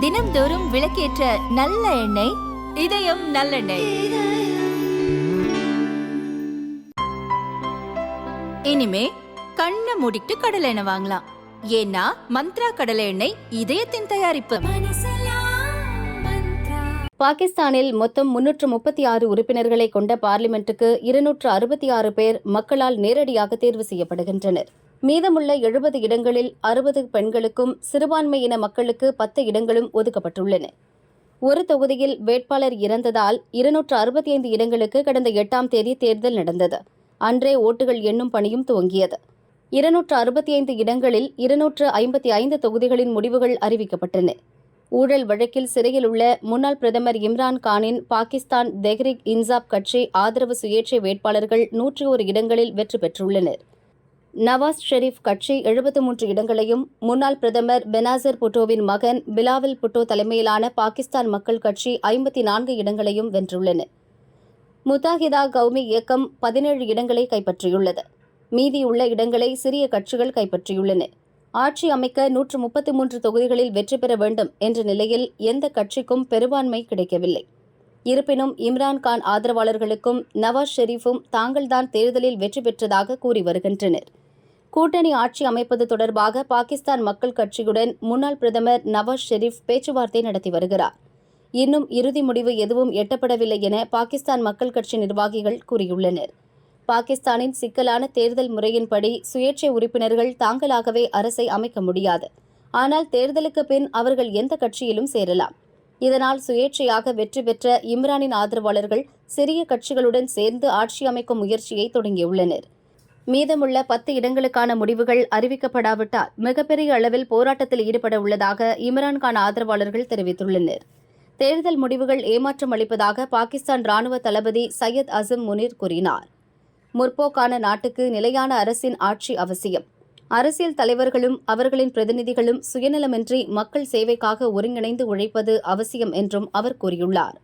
தினம்தோறும் விளக்கேற்ற நல்ல எண்ணெய் இதயம் நல்லெண்ணெய். இனிமே கண்ணை மூடிட்டு கடலை எண்ணெய் வாங்கலாம். ஏன்னா மந்த்ரா கடலை எண்ணெய் இதயத்தின் தயாரிப்பு. பாகிஸ்தானில் மொத்தம் முன்னூற்று முப்பத்தி ஆறு உறுப்பினர்களை கொண்ட பார்லிமெண்ட்டுக்கு இருநூற்று அறுபத்தி ஆறு பேர் மக்களால் நேரடியாக தேர்வு செய்யப்படுகின்றனர். மீதமுள்ள எழுபது இடங்களில் அறுபது பெண்களுக்கும் சிறுபான்மையின மக்களுக்கு பத்து இடங்களும் ஒதுக்கப்பட்டுள்ளன. ஒரு தொகுதியில் வேட்பாளர் இறந்ததால் இருநூற்று அறுபத்தி ஐந்து இடங்களுக்கு கடந்த எட்டாம் தேதி தேர்தல் நடந்தது. அன்றே ஓட்டுகள் எண்ணும் பணியும் துவங்கியது. இருநூற்று அறுபத்தி ஐந்து இடங்களில் இருநூற்று ஐம்பத்தி ஐந்து தொகுதிகளின் முடிவுகள் அறிவிக்கப்பட்டன. ஊழல் வழக்கில் சிறையில் உள்ள முன்னாள் பிரதமர் இம்ரான் கானின் பாகிஸ்தான் தெஹ்ரிக் இன்சாப் கட்சி ஆதரவு சுயேட்சை வேட்பாளர்கள் நூற்றி ஒரு இடங்களில் வெற்றி பெற்றுள்ளனர். நவாஸ் ஷெரீப் கட்சி எழுபத்து மூன்று இடங்களையும் முன்னாள் பிரதமர் பெனாசர் புட்டோவின் மகன் பிலாவல் புட்டோ தலைமையிலான பாகிஸ்தான் மக்கள் கட்சி ஐம்பத்தி நான்கு இடங்களையும் வென்றுள்ளன. முத்தாஹிதா கௌமி இயக்கம் பதினேழு இடங்களை கைப்பற்றியுள்ளது. மீதியுள்ள இடங்களை சிறிய கட்சிகள் கைப்பற்றியுள்ளன. ஆட்சி அமைக்க நூற்று முப்பத்தி மூன்று தொகுதிகளில் வெற்றி பெற வேண்டும் என்ற நிலையில் எந்த கட்சிக்கும் பெரும்பான்மை கிடைக்கவில்லை. இருப்பினும் இம்ரான் கான் ஆதரவாளர்களுக்கும் நவாஸ் ஷெரீஃபும் தாங்கள்தான் தேர்தலில் வெற்றி பெற்றதாக கூறி வருகின்றனர். கூட்டணி ஆட்சி அமைப்பது தொடர்பாக பாகிஸ்தான் மக்கள் கட்சியுடன் முன்னாள் பிரதமர் நவாஸ் ஷெரீப் பேச்சுவார்த்தை நடத்தி வருகிறார். இன்னும் இறுதி முடிவு எதுவும் எட்டப்படவில்லை என பாகிஸ்தான் மக்கள் கட்சி நிர்வாகிகள் கூறியுள்ளனர். பாகிஸ்தானின் சிக்கலான தேர்தல் முறையின்படி சுயேட்சை உறுப்பினர்கள் தாங்களாகவே அரசை அமைக்க முடியாது. ஆனால் தேர்தலுக்கு பின் அவர்கள் எந்த கட்சியிலும் சேரலாம். இதனால் சுயேட்சையாக வெற்றி பெற்ற இம்ரானின் ஆதரவாளர்கள் சிறிய கட்சிகளுடன் சேர்ந்து ஆட்சி அமைக்கும் முயற்சியை தொடங்கியுள்ளனர். மீதமுள்ள பத்து இடங்களுக்கான முடிவுகள் அறிவிக்கப்படாவிட்டால் மிகப்பெரிய அளவில் போராட்டத்தில் ஈடுபட உள்ளதாக இம்ரான்கான் ஆதரவாளர்கள் தெரிவித்துள்ளனர். தேர்தல் முடிவுகள் ஏமாற்றம் அளிப்பதாக பாகிஸ்தான் ராணுவ தளபதி சையத் அசம் முனீர் கூறினார். முற்போக்கான நாட்டுக்கு நிலையான அரசின் ஆட்சி அவசியம். அரசியல் தலைவர்களும் அவர்களின் பிரதிநிதிகளும் சுயநலமின்றி மக்கள் சேவைக்காக ஒருங்கிணைந்து உழைப்பது அவசியம் என்றும் அவர் கூறியுள்ளார்.